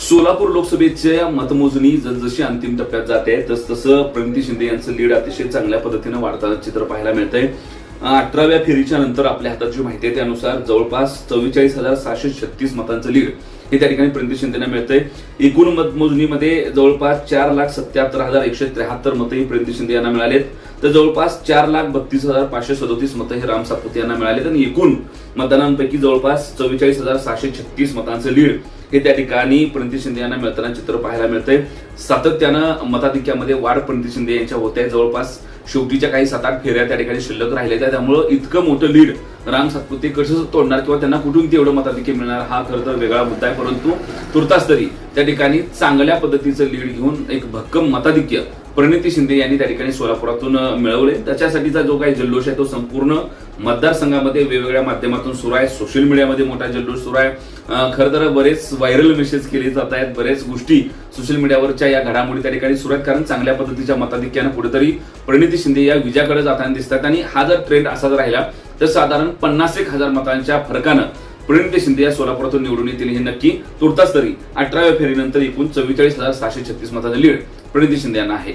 सोलापूर लोकसभेच्या मतमोजणी जसजशी अंतिम टप्प्यात जाते तस तसं प्रणिती शिंदे यांचं लीड अतिशय चांगल्या पद्धतीनं वाढताना चित्र पाहायला मिळतंय. अठराव्या फेरीच्या नंतर आपल्या हातात जी माहिती आहे त्यानुसार जवळपास चव्वेचाळीस हजार सहाशे छत्तीस मतांचं लीड हे त्या ठिकाणी प्रणिती शिंदेना मिळतंय. एकूण मतमोजणीमध्ये जवळपास चार लाख सत्याहत्तर हजार एकशे त्र्याहत्तर मतं ही प्रणिती शिंदे यांना मिळालेत. तर जवळपास चार लाख बत्तीस हजार पाचशे सदोतीस मतं हे राम सातपुते यांना मिळालेत. आणि एकूण मतदानांपैकी जवळपास चव्वेचाळीस हजार सहाशे छत्तीस मतांचं लीड हे त्या ठिकाणी प्रणिती शिंदे यांना मिळताना चित्र पाहायला मिळतंय. सातत्यानं मताधिक्यामध्ये वाढ प्रणिती शिंदे यांच्या होत आहे. जवळपास शेवटीच्या काही सात आठ फेऱ्या त्या ठिकाणी शिल्लक राहिल्या त्या त्यामुळं इतकं मोठं लीड राम सातपुते कसं तोडणार किंवा त्यांना कुठून तेवढं मताधिक्य मिळणार हा खरं तर वेगळा मुद्दा आहे. परंतु तुर्तास तरी त्या ठिकाणी चांगल्या पद्धतीचं लीड घेऊन एक भक्कम मताधिक्य प्रणिती शिंदे यांनी त्या ठिकाणी सोलापुरातून मिळवले. त्याच्यासाठीचा जो काही जल्लोष आहे तो संपूर्ण मतदारसंघामध्ये वेगवेगळ्या माध्यमातून सुरू आहे. सोशल मीडियामध्ये मोठा जल्लोष सुरू आहे. खर खरं तर बरेच व्हायरल मेसेज केले जात आहेत. बरेच गोष्टी सोशल मीडियावरच्या या घडामोडी त्या ठिकाणी सुरू आहेत. कारण चांगल्या पद्धतीच्या मताधिक्यानं कुठेतरी प्रणिती शिंदे या विजयाकडे जाताना दिसतात आणि हा जर ट्रेंड असाच राहिला तर साधारण पन्नास एक हजार मतांच्या फरकानं प्रणिती शिंदे या सोलापुरातून निवडून येतील हे नक्की तुर्तास तरी अठराव्या फेरीनंतर एकूण चव्वेचाळीस हजार सहाशे छत्तीस मतांचं लीड प्रणिती शिंदे यांना आहे.